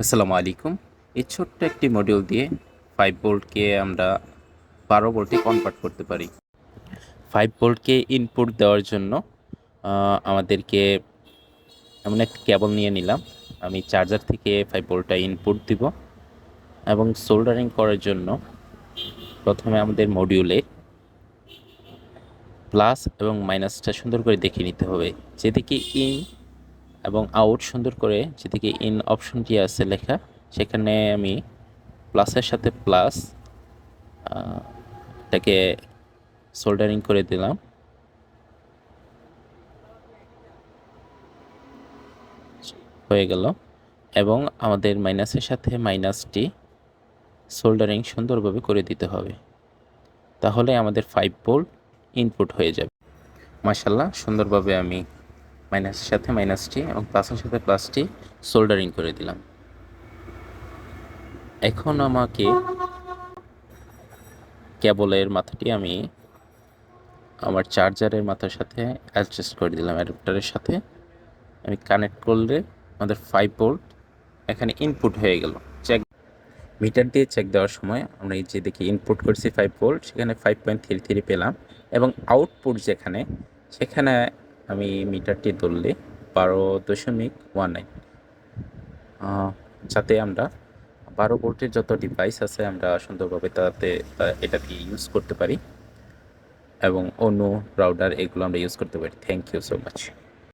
আসসালামু আলাইকুম। এই ছোট্ট একটি মডিউল দিয়ে ফাইভ ভোল্টকে আমরা বারো ভোল্টে কনভার্ট করতে পারি। ফাইভ ভোল্টকে ইনপুট দেওয়ার জন্য আমাদেরকে এমন একটি কেবল নিয়ে নিলাম। আমি চার্জার থেকে ফাইভ ভোল্টটা ইনপুট দিব এবং সোল্ডারিং করার জন্য প্রথমে আমাদের মডিউলে প্লাস এবং মাইনাসটা সুন্দর করে দেখে নিতে হবে। যেদিকে ইন এবং আউট সুন্দর করে যেদিকে ইন অপশনটি আছে লেখা, সেখানে আমি প্লাসের সাথে প্লাস এটাকে সোল্ডারিং করে দিলাম। হয়ে গেল। এবং আমাদের মাইনাসের সাথে মাইনাসটি সোল্ডারিং সুন্দরভাবে করে দিতে হবে। তাহলে আমাদের ফাইভ ভোল্ট ইনপুট হয়ে যাবে। মাসাল্লাহ সুন্দরভাবে আমি মাইনাসের সাথে মাইনাসটি এবং প্লাসের সাথে প্লাসটি সোল্ডারিং করে দিলাম। এখন আমাকে কেবলের মাথাটি আমি আমার চার্জারের মাথার সাথে অ্যাডজাস্ট করে দিলাম অ্যাডাপ্টারের সাথে। আমি কানেক্ট করলে আমাদের ফাইভ ভোল্ট এখানে ইনপুট হয়ে গেল। চেক মিটার দিয়ে চেক দেওয়ার সময় আমরা এই যে দেখি ইনপুট করছি ফাইভ ভোল্ট সেখানে ফাইভ পয়েন্ট থ্রি থ্রি পেলাম এবং আউটপুট যেখানে, সেখানে আমি মিটারটি ধরলে বারো দশমিক ওয়ান নাইন। যাতে আমরা বারো ভোল্টের যত ডিভাইস আছে আমরা সুন্দরভাবে তাতে এটা দিয়ে ইউজ করতে পারি। এবং অন্য রাউডার এগুলো আমরা ইউজ করতে পারি। Thank you so much